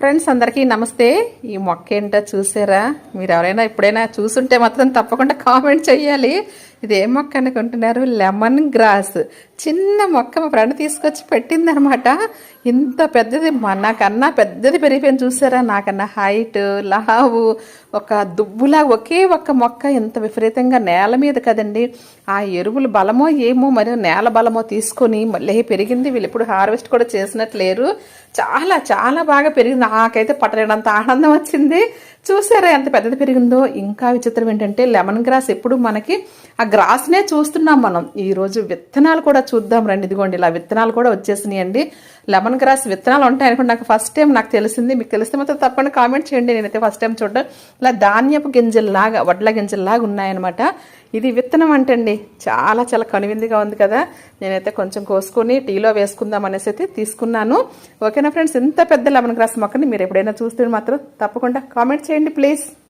Friends అందరికీ నమస్తే. ఈ మొక్క ఏంటో చూసారా? మీరు ఎవరైనా ఎప్పుడైనా చూసుంటే మాత్రం తప్పకుండా కామెంట్ చేయాలి ఇది ఏ మొక్క అనుకుంటున్నారు లెమన్ గ్రాస్ చిన్న మొక్క మా ఫ్రెండ్ తీసుకొచ్చి పెట్టిందనమాట. ఇంత పెద్దది నాకన్నా పెద్దది పెరిగిపోయింది చూసారా? నాకన్నా హైట్ లావు ఒక దుబ్బులా ఒకే ఒక్క మొక్క ఇంత విపరీతంగా నేల మీద కదండి. ఆ ఎరువులు బలమో ఏమో మరి నేల బలమో తీసుకొని మళ్ళీ పెరిగింది. వీళ్ళు ఇప్పుడు హార్వెస్ట్ కూడా చేసినట్లేరు. చాలా చాలా బాగా పెరిగింది. నాకైతే పట్టలేనంత ఆనందం వచ్చింది. చూసారా ఎంత పెద్దది పెరిగిందో? ఇంకా విచిత్రం ఏంటంటే లెమన్ గ్రాస్ ఎప్పుడు మనకి ఆ గ్రాస్నే చూస్తున్నాం మనం. ఈరోజు విత్తనాలు కూడా చూద్దాం రండి. ఇదిగోండి ఇలా విత్తనాలు కూడా వచ్చేసినాయి అండి లెమన్ గ్రాస్ విత్తనాలు ఉంటాయి అనుకోండి. నాకు ఫస్ట్ టైం నాకు తెలిసింది. మీకు తెలిస్తే మాత్రం తప్పకుండా కామెంట్ చేయండి. నేనైతే ఫస్ట్ టైం చూడడం. ఇలా ధాన్యపు గింజల్లాగా వడ్ల గింజల్లాగా ఉన్నాయన్నమాట. ఇది విత్తనం అంటండి. చాలా చాలా కనువిందిగా ఉంది కదా. నేనైతే కొంచెం కోసుకొని టీలో వేసుకుందాం అనేసి అయితే తీసుకున్నాను. ఓకేనా ఫ్రెండ్స్? ఇంత పెద్ద లెమన్ గ్రాస్ మొక్కని మీరు ఎప్పుడైనా చూస్తే మాత్రం తప్పకుండా కామెంట్ చేయండి ప్లీజ్